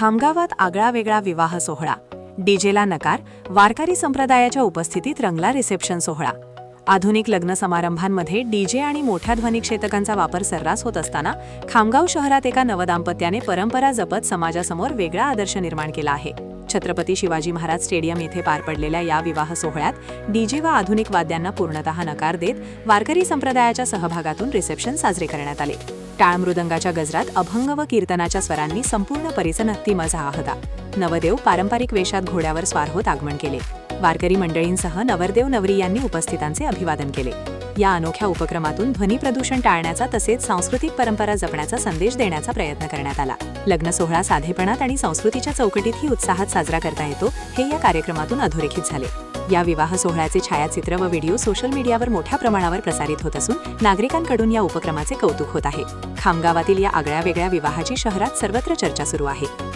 खामगावात आगळा वेगळा विवाह सोहळा. डीजेला नकार वारकरी संप्रदायाच्या उपस्थितीत रंगला रिसेप्शन सोहळा. आधुनिक लग्न समारंभांमध्ये डीजे आणि मोठ्या ध्वनिक्षेतकांचा वापर सर्रास होत असताना खामगाव शहरात एका नवदाम्पत्याने परंपरा जपत समाजासमोर वेगळा आदर्श निर्माण केला आहे. छत्रपती शिवाजी महाराज स्टेडियम येथे पार पडलेल्या या विवाह सोहळ्यात डीजे व आधुनिक वाद्यांना पूर्णतः नकार देत वारकरी संप्रदायाच्या सहभागातून रिसेप्शन साजरे करण्यात आले. टाळ मृदंगाच्या गजरात अभंग व कीर्तनाच्या स्वरांनी संपूर्ण परिसनहत्ती मजा होता नवदेव पारंपरिक वेशात घोड्यावर स्वार होत आगमन केले. वारकरी मंडळींसह नवरदेव नवरी यांनी उपस्थितांचे अभिवादन केले. या अनोख्या उपक्रमातून ध्वनी प्रदूषण टाळण्याचा तसेच सांस्कृतिक परंपरा जपण्याचा संदेश देण्याचा प्रयत्न करण्यात आला. लग्न सोहळा साधेपणात आणि संस्कृतीच्या चौकटीतही उत्साहात साजरा करता येतो हे या कार्यक्रमातून अधोरेखित झाले. या विवाह सोहळ्याचे छायाचित्र व व्हिडिओ सोशल मीडियावर मोठ्या प्रमाणावर प्रसारित होत असून नागरिकांकडून या उपक्रमाचे कौतुक होत आहे. खामगावातील या आगळ्या वेगळ्या विवाहाची शहरात सर्वत्र चर्चा सुरू आहे.